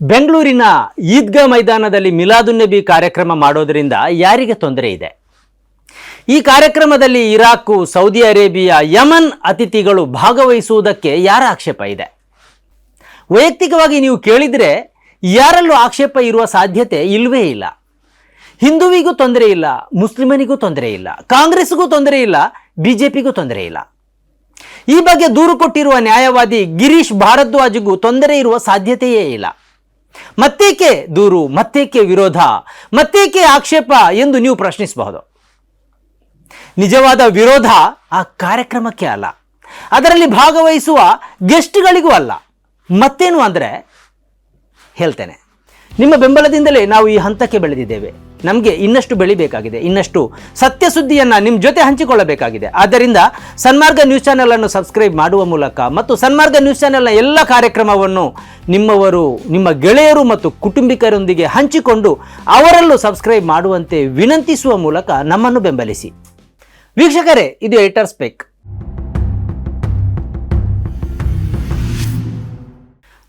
ಬೆಂಗಳೂರಿನ ಈದ್ಗಾ ಮೈದಾನದಲ್ಲಿ ಮಿಲಾದುನ್ನಬಿ ಕಾರ್ಯಕ್ರಮ ಮಾಡೋದರಿಂದ ಯಾರಿಗೆ ತೊಂದರೆ ಇದೆ? ಈ ಕಾರ್ಯಕ್ರಮದಲ್ಲಿ ಇರಾಕು, ಸೌದಿ ಅರೇಬಿಯಾ, ಯಮನ್ ಅತಿಥಿಗಳು ಭಾಗವಹಿಸುವುದಕ್ಕೆ ಯಾರ ಆಕ್ಷೇಪ ಇದೆ? ವೈಯಕ್ತಿಕವಾಗಿ ನೀವು ಕೇಳಿದರೆ ಯಾರಲ್ಲೂ ಆಕ್ಷೇಪ ಇರುವ ಸಾಧ್ಯತೆ ಇಲ್ಲವೇ ಇಲ್ಲ. ಹಿಂದುವಿಗೂ ತೊಂದರೆ ಇಲ್ಲ, ಮುಸ್ಲಿಮನಿಗೂ ತೊಂದರೆ ಇಲ್ಲ, ಕಾಂಗ್ರೆಸ್ಗೂ ತೊಂದರೆ ಇಲ್ಲ, ಬಿಜೆಪಿಗೂ ತೊಂದರೆ ಇಲ್ಲ. ಈ ಬಗ್ಗೆ ದೂರು ಕೊಟ್ಟಿರುವ ನ್ಯಾಯವಾದಿ ಗಿರೀಶ್ ಭಾರದ್ವಾಜ್ಗೂ ತೊಂದರೆ ಇರುವ ಸಾಧ್ಯತೆಯೇ ಇಲ್ಲ. ಮತ್ತೇಕೆ ದೂರು, ಮತ್ತೇಕೆ ವಿರೋಧ, ಮತ್ತೇಕೆ ಆಕ್ಷೇಪ ಎಂದು ನೀವು ಪ್ರಶ್ನಿಸಬಹುದು. ನಿಜವಾದ ವಿರೋಧ ಆ ಕಾರ್ಯಕ್ರಮಕ್ಕೆ ಅಲ್ಲ. ಅದರಲ್ಲಿ ಭಾಗವಹಿಸುವ ಗೆಸ್ಟ್ಗಳಿಗೂ ಅಲ್ಲ. ಮತ್ತೇನು ಅಂದರೆ ಹೇಳ್ತೇನೆ. ನಿಮ್ಮ ಬೆಂಬಲದಿಂದಲೇ ನಾವು ಈ ಹಂತಕ್ಕೆ ಬೆಳೆದಿದ್ದೇವೆ. ನಮಗೆ ಇನ್ನಷ್ಟು ಬೆಳಿಬೇಕಾಗಿದೆ, ಇನ್ನಷ್ಟು ಸತ್ಯ ಸುದ್ದಿಯನ್ನು ನಿಮ್ಮ ಜೊತೆ ಹಂಚಿಕೊಳ್ಳಬೇಕಾಗಿದೆ. ಆದ್ದರಿಂದ ಸನ್ಮಾರ್ಗ ನ್ಯೂಸ್ ಚಾನೆಲ್ ಅನ್ನು ಸಬ್ಸ್ಕ್ರೈಬ್ ಮಾಡುವ ಮೂಲಕ ಮತ್ತು ಸನ್ಮಾರ್ಗ ನ್ಯೂಸ್ ಚಾನೆಲ್ನ ಎಲ್ಲ ಕಾರ್ಯಕ್ರಮವನ್ನು ನಿಮ್ಮವರು, ನಿಮ್ಮ ಗೆಳೆಯರು ಮತ್ತು ಕುಟುಂಬಿಕರೊಂದಿಗೆ ಹಂಚಿಕೊಂಡು ಅವರಲ್ಲೂ ಸಬ್ಸ್ಕ್ರೈಬ್ ಮಾಡುವಂತೆ ವಿನಂತಿಸುವ ಮೂಲಕ ನಮ್ಮನ್ನು ಬೆಂಬಲಿಸಿ. ವೀಕ್ಷಕರೇ, ಇದು ಏಟರ್ ಸ್ಪೆಕ್.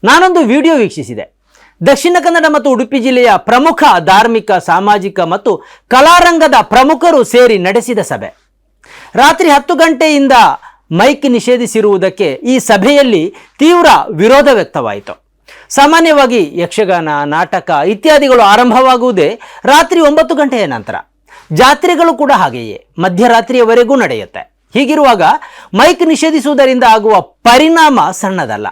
ನಾನೊಂದು ವಿಡಿಯೋ ವೀಕ್ಷಿಸಿದೆ. ದಕ್ಷಿಣ ಕನ್ನಡ ಮತ್ತು ಉಡುಪಿ ಜಿಲ್ಲೆಯ ಪ್ರಮುಖ ಧಾರ್ಮಿಕ, ಸಾಮಾಜಿಕ ಮತ್ತು ಕಲಾರಂಗದ ಪ್ರಮುಖರು ಸೇರಿ ನಡೆಸಿದ ಸಭೆ. ರಾತ್ರಿ ಹತ್ತು ಗಂಟೆಯಿಂದ ಮೈಕ್ ನಿಷೇಧಿಸಿರುವುದಕ್ಕೆ ಈ ಸಭೆಯಲ್ಲಿ ತೀವ್ರ ವಿರೋಧ ವ್ಯಕ್ತವಾಯಿತು. ಸಾಮಾನ್ಯವಾಗಿ ಯಕ್ಷಗಾನ, ನಾಟಕ ಇತ್ಯಾದಿಗಳು ಆರಂಭವಾಗುವುದೇ ರಾತ್ರಿ ಒಂಬತ್ತು ಗಂಟೆಯ ನಂತರ. ಜಾತ್ರೆಗಳು ಕೂಡ ಹಾಗೆಯೇ, ಮಧ್ಯರಾತ್ರಿಯವರೆಗೂ ನಡೆಯುತ್ತೆ. ಹೀಗಿರುವಾಗ ಮೈಕ್ ನಿಷೇಧಿಸುವುದರಿಂದ ಆಗುವ ಪರಿಣಾಮ ಸಣ್ಣದಲ್ಲ.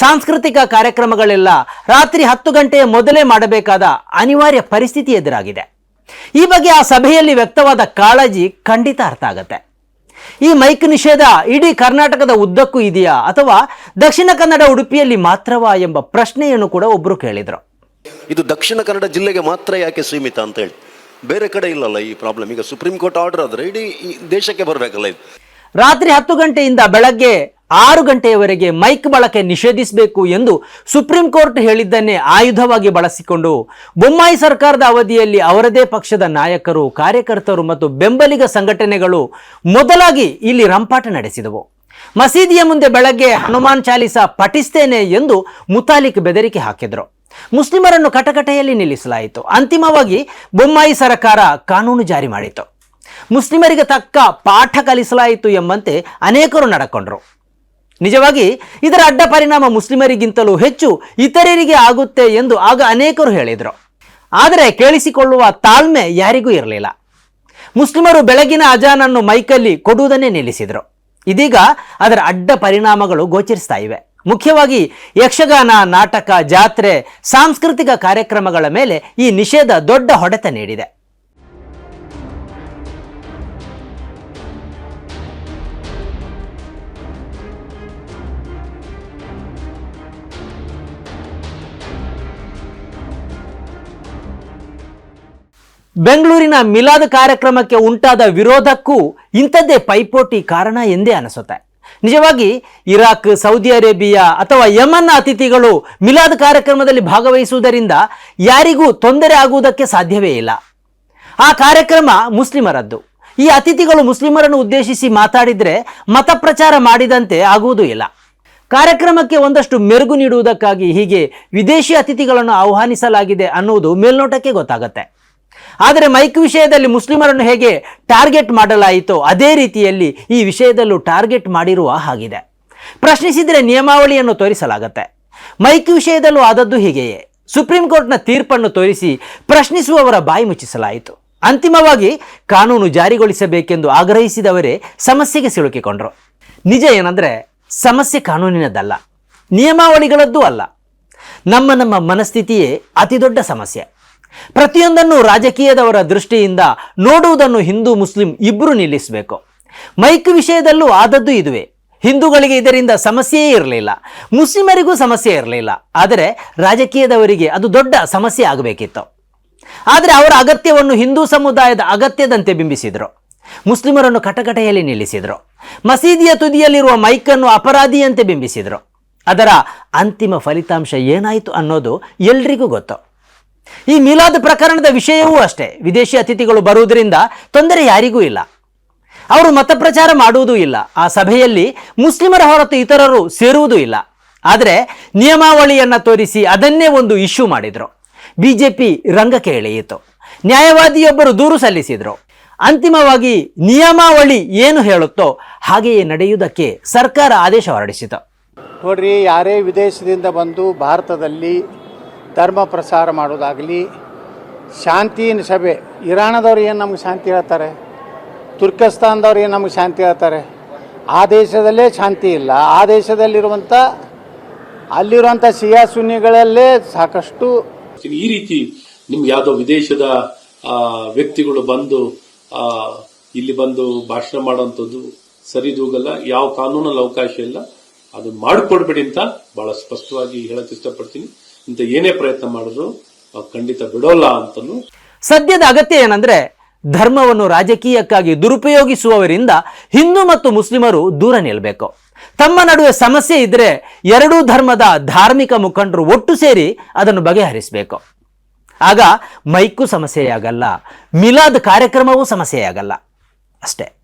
ಸಾಂಸ್ಕೃತಿಕ ಕಾರ್ಯಕ್ರಮಗಳೆಲ್ಲ. ರಾತ್ರಿ ಹತ್ತು ಗಂಟೆಯ ಮೊದಲೇ ಮಾಡಬೇಕಾದ ಅನಿವಾರ್ಯ ಪರಿಸ್ಥಿತಿ ಎದುರಾಗಿದೆ. ಈ ಬಗ್ಗೆ ಆ ಸಭೆಯಲ್ಲಿ ವ್ಯಕ್ತವಾದ ಕಾಳಜಿ ಖಂಡಿತ ಅರ್ಥ ಆಗತ್ತೆ. ಈ ಮೈಕ್ ನಿಷೇಧ ಇಡೀ ಕರ್ನಾಟಕದ ಉದ್ದಕ್ಕೂ ಇದೆಯಾ ಅಥವಾ ದಕ್ಷಿಣ ಕನ್ನಡ ಉಡುಪಿಯಲ್ಲಿ ಮಾತ್ರವಾ ಎಂಬ ಪ್ರಶ್ನೆಯನ್ನು ಕೂಡ ಒಬ್ಬರು ಕೇಳಿದರು. ಇದು ದಕ್ಷಿಣ ಕನ್ನಡ ಜಿಲ್ಲೆಗೆ ಮಾತ್ರ ಯಾಕೆ ಸೀಮಿತ ಅಂತ ಹೇಳಿ. ಬೇರೆ ಕಡೆ ಇಲ್ಲಲ್ಲ ಈ ಪ್ರಾಬ್ಲಮ್ ಈಗ ಸುಪ್ರೀಂ ಕೋರ್ಟ್ ಆರ್ಡರ್ ಆದರೆ ಇಡೀ ಈ ದೇಶಕ್ಕೆ ಬರಬೇಕಲ್ಲ ಇದು. ರಾತ್ರಿ ಹತ್ತು ಗಂಟೆಯಿಂದ ಬೆಳಗ್ಗೆ ಆರು ಗಂಟೆಯವರೆಗೆ ಮೈಕ್ ಬಳಕೆ ನಿಷೇಧಿಸಬೇಕು ಎಂದು ಸುಪ್ರೀಂ ಕೋರ್ಟ್ ಹೇಳಿದ್ದನ್ನೇ ಆಯುಧವಾಗಿ ಬಳಸಿಕೊಂಡು ಬೊಮ್ಮಾಯಿ ಸರ್ಕಾರದ ಅವಧಿಯಲ್ಲಿ ಅವರದೇ ಪಕ್ಷದ ನಾಯಕರು, ಕಾರ್ಯಕರ್ತರು ಮತ್ತು ಬೆಂಬಲಿಗ ಸಂಘಟನೆಗಳು ಮೊದಲಾಗಿ ಇಲ್ಲಿ ರಂಪಾಟ ನಡೆಸಿದವು. ಮಸೀದಿಯ ಮುಂದೆ ಬೆಳಗ್ಗೆ ಹನುಮಾನ್ ಚಾಲಿಸ ಪಠಿಸ್ತೇನೆ ಎಂದು ಮುತಾಲಿಕ್ ಬೆದರಿಕೆ ಹಾಕಿದರು. ಮುಸ್ಲಿಮರನ್ನು ಕಟಕಟೆಯಲ್ಲಿ ನಿಲ್ಲಿಸಲಾಯಿತು. ಅಂತಿಮವಾಗಿ ಬೊಮ್ಮಾಯಿ ಸರ್ಕಾರ ಕಾನೂನು ಜಾರಿ ಮಾಡಿತು. ಮುಸ್ಲಿಮರಿಗೆ ತಕ್ಕ ಪಾಠ ಕಲಿಸಲಾಯಿತು ಎಂಬಂತೆ ಅನೇಕರು ನಡ್ಕೊಂಡ್ರು. ನಿಜವಾಗಿ ಇದರ ಅಡ್ಡ ಪರಿಣಾಮ ಮುಸ್ಲಿಮರಿಗಿಂತಲೂ ಹೆಚ್ಚು ಇತರರಿಗೆ ಆಗುತ್ತೆ ಎಂದು ಆಗ ಅನೇಕರು ಹೇಳಿದರು. ಆದರೆ ಕೇಳಿಸಿಕೊಳ್ಳುವ ತಾಳ್ಮೆ ಯಾರಿಗೂ ಇರಲಿಲ್ಲ. ಮುಸ್ಲಿಮರು ಬೆಳಗಿನ ಅಜಾನನ್ನು ಮೈಕಲ್ಲಿ ಕೊಡುವುದನ್ನೇ ನಿಲ್ಲಿಸಿದರು. ಇದೀಗ ಅದರ ಅಡ್ಡ ಪರಿಣಾಮಗಳು ಗೋಚರಿಸ್ತಾ ಇವೆ. ಮುಖ್ಯವಾಗಿ ಯಕ್ಷಗಾನ, ನಾಟಕ, ಜಾತ್ರೆ, ಸಾಂಸ್ಕೃತಿಕ ಕಾರ್ಯಕ್ರಮಗಳ ಮೇಲೆ ಈ ನಿಷೇಧ ದೊಡ್ಡ ಹೊಡೆತ ನೀಡಿದೆ. ಬೆಂಗಳೂರಿನ ಮಿಲಾದ್ ಕಾರ್ಯಕ್ರಮಕ್ಕೆ ಉಂಟಾದ ವಿರೋಧಕ್ಕೂ ಇಂಥದ್ದೇ ಪೈಪೋಟಿ ಕಾರಣ ಎಂದೇ ಅನಿಸುತ್ತೆ. ನಿಜವಾಗಿ ಇರಾಕ್, ಸೌದಿ ಅರೇಬಿಯಾ ಅಥವಾ ಯಮನ್ನ ಅತಿಥಿಗಳು ಮಿಲಾದ್ ಕಾರ್ಯಕ್ರಮದಲ್ಲಿ ಭಾಗವಹಿಸುವುದರಿಂದ ಯಾರಿಗೂ ತೊಂದರೆ ಆಗುವುದಕ್ಕೆ ಸಾಧ್ಯವೇ ಇಲ್ಲ. ಆ ಕಾರ್ಯಕ್ರಮ ಮುಸ್ಲಿಮರದ್ದು. ಈ ಅತಿಥಿಗಳು ಮುಸ್ಲಿಮರನ್ನು ಉದ್ದೇಶಿಸಿ ಮಾತಾಡಿದರೆ ಮತ ಪ್ರಚಾರ ಮಾಡಿದಂತೆ ಆಗುವುದೂ ಇಲ್ಲ. ಕಾರ್ಯಕ್ರಮಕ್ಕೆ ಒಂದಷ್ಟು ಮೆರುಗು ನೀಡುವುದಕ್ಕಾಗಿ ಹೀಗೆ ವಿದೇಶಿ ಅತಿಥಿಗಳನ್ನು ಆಹ್ವಾನಿಸಲಾಗಿದೆ ಅನ್ನುವುದು ಮೇಲ್ನೋಟಕ್ಕೆ ಗೊತ್ತಾಗುತ್ತೆ. ಆದರೆ ಮೈಕ್ ವಿಷಯದಲ್ಲಿ ಮುಸ್ಲಿಮರನ್ನು ಹೇಗೆ ಟಾರ್ಗೆಟ್ ಮಾಡಲಾಯಿತೋ ಅದೇ ರೀತಿಯಲ್ಲಿ ಈ ವಿಷಯದಲ್ಲೂ ಟಾರ್ಗೆಟ್ ಮಾಡಿರುವ ಹಾಗಿದೆ. ಪ್ರಶ್ನಿಸಿದರೆ ನಿಯಮಾವಳಿಯನ್ನು ತೋರಿಸಲಾಗುತ್ತೆ. ಮೈಕ್ ವಿಷಯದಲ್ಲೂ ಆದದ್ದು ಹೀಗೆಯೇ. ಸುಪ್ರೀಂ ಕೋರ್ಟ್ನ ತೀರ್ಪನ್ನು ತೋರಿಸಿ ಪ್ರಶ್ನಿಸುವವರ ಬಾಯಿ ಮುಚ್ಚಿಸಲಾಯಿತು. ಅಂತಿಮವಾಗಿ ಕಾನೂನು ಜಾರಿಗೊಳಿಸಬೇಕೆಂದು ಆಗ್ರಹಿಸಿದವರೇ ಸಮಸ್ಯೆಗೆ ಸಿಲುಕಿಕೊಂಡರು. ನಿಜ ಏನಂದರೆ ಸಮಸ್ಯೆ ಕಾನೂನಿನದ್ದಲ್ಲ. ನಿಯಮಾವಳಿಗಳದ್ದೂ ಅಲ್ಲ. ನಮ್ಮ ನಮ್ಮ ಮನಸ್ಥಿತಿಯೇ ಅತಿದೊಡ್ಡ ಸಮಸ್ಯೆ. ಪ್ರತಿಯೊಂದನ್ನು ರಾಜಕೀಯದವರ ದೃಷ್ಟಿಯಿಂದ ನೋಡುವುದನ್ನು ಹಿಂದೂ ಮುಸ್ಲಿಂ ಇಬ್ಬರು ನಿಲ್ಲಿಸಬೇಕು. ಮೈಕ್ ವಿಷಯದಲ್ಲೂ ಆದದ್ದು ಇದುವೆ. ಹಿಂದೂಗಳಿಗೆ ಇದರಿಂದ ಸಮಸ್ಯೆಯೇ ಇರಲಿಲ್ಲ. ಮುಸ್ಲಿಮರಿಗೂ ಸಮಸ್ಯೆ ಇರಲಿಲ್ಲ. ಆದರೆ ರಾಜಕೀಯದವರಿಗೆ ಅದು ದೊಡ್ಡ ಸಮಸ್ಯೆ ಆಗಬೇಕಿತ್ತು. ಆದರೆ ಅವರ ಅಗತ್ಯವನ್ನು ಹಿಂದೂ ಸಮುದಾಯದ ಅಗತ್ಯದಂತೆ ಬಿಂಬಿಸಿದರು. ಮುಸ್ಲಿಮರನ್ನು ಕಟಕಟೆಯಲ್ಲಿ ನಿಲ್ಲಿಸಿದರು. ಮಸೀದಿಯ ತುದಿಯಲ್ಲಿರುವ ಮೈಕನ್ನು ಅಪರಾಧಿಯಂತೆ ಬಿಂಬಿಸಿದರು. ಅದರ ಅಂತಿಮ ಫಲಿತಾಂಶ ಏನಾಯಿತು ಅನ್ನೋದು ಎಲ್ರಿಗೂ ಗೊತ್ತು. ಈ ಮಿಲಾದ್ ಪ್ರಕರಣದ ವಿಷಯವೂ ಅಷ್ಟೇ. ವಿದೇಶಿ ಅತಿಥಿಗಳು ಬರುವುದರಿಂದ ತೊಂದರೆ ಯಾರಿಗೂ ಇಲ್ಲ. ಅವರು ಮತಪ್ರಚಾರ ಮಾಡುವುದೂ ಇಲ್ಲ. ಆ ಸಭೆಯಲ್ಲಿ ಮುಸ್ಲಿಮರ ಹೊರತು ಇತರರು ಸೇರುವುದೂ ಇಲ್ಲ. ಆದರೆ ನಿಯಮಾವಳಿಯನ್ನು ತೋರಿಸಿ ಅದನ್ನೇ ಒಂದು ಇಶ್ಯೂ ಮಾಡಿದರು. ಬಿಜೆಪಿ ರಂಗಕ್ಕೆ ಎಳೆಯಿತು. ನ್ಯಾಯವಾದಿಯೊಬ್ಬರು ದೂರು ಸಲ್ಲಿಸಿದರು. ಅಂತಿಮವಾಗಿ ನಿಯಮಾವಳಿ ಏನು ಹೇಳುತ್ತೋ ಹಾಗೆಯೇ ನಡೆಯುವುದಕ್ಕೆ ಸರ್ಕಾರ ಆದೇಶ ಹೊರಡಿಸಿತು. ನೋಡ್ರಿ, ಯಾರೇ ವಿದೇಶದಿಂದ ಬಂದು ಭಾರತದಲ್ಲಿ ಧರ್ಮ ಪ್ರಸಾರ ಮಾಡೋದಾಗಲಿ ಶಾಂತಿ ಸಭೆ. ಇರಾಣದವ್ರು ಏನು ನಮ್ಗೆ ಶಾಂತಿ ಹೇಳ್ತಾರೆ? ತುರ್ಕಸ್ತಾನದವ್ರು ಏನು ನಮ್ಗೆ ಶಾಂತಿ ಹೇಳ್ತಾರೆ? ಆ ದೇಶದಲ್ಲೇ ಶಾಂತಿ ಇಲ್ಲ. ಆ ದೇಶದಲ್ಲಿರುವಂಥ ಅಲ್ಲಿರುವಂಥ ಸಿಯಾ ಸುನ್ನಿಗಳಲ್ಲೇ ಸಾಕಷ್ಟು ಈ ರೀತಿ ನಿಮ್ಗೆ ಯಾವುದೋ ವಿದೇಶದ ವ್ಯಕ್ತಿಗಳು ಬಂದು ಇಲ್ಲಿ ಬಂದು ಭಾಷಣ ಮಾಡುವಂಥದ್ದು ಸರಿದೂಗಲ್ಲ ಯಾವ ಕಾನೂನಲ್ಲಿ ಅವಕಾಶ ಇಲ್ಲ. ಅದು ಮಾಡಿಕೊಡ್ಬೇಡಿ ಅಂತ ಬಹಳ ಸ್ಪಷ್ಟವಾಗಿ ಹೇಳಕ್ ಇಷ್ಟಪಡ್ತೀನಿ. ಇಂಥ ಏನೇ ಪ್ರಯತ್ನ ಮಾಡಿದ್ರು ಖಂಡಿತ ಬಿಡೋಲ್ಲ ಅಂತಲೂ ಸದ್ಯದ ಅಗತ್ಯ ಏನಂದ್ರೆ, ಧರ್ಮವನ್ನು ರಾಜಕೀಯಕ್ಕಾಗಿ ದುರುಪಯೋಗಿಸುವವರಿಂದ ಹಿಂದೂ ಮತ್ತು ಮುಸ್ಲಿಮರು ದೂರ ನಿಲ್ಲಬೇಕು ತಮ್ಮ ನಡುವೆ ಸಮಸ್ಯೆ ಇದ್ರೆ ಎರಡೂ ಧರ್ಮದ ಧಾರ್ಮಿಕ ಮುಖಂಡರು ಒಟ್ಟು ಸೇರಿ ಅದನ್ನು ಬಗೆಹರಿಸಬೇಕು. ಆಗ ಮೈಕು ಸಮಸ್ಯೆಯಾಗಲ್ಲ, ಮಿಲಾದ್ ಕಾರ್ಯಕ್ರಮವೂ ಸಮಸ್ಯೆಯಾಗಲ್ಲ. ಅಷ್ಟೇ.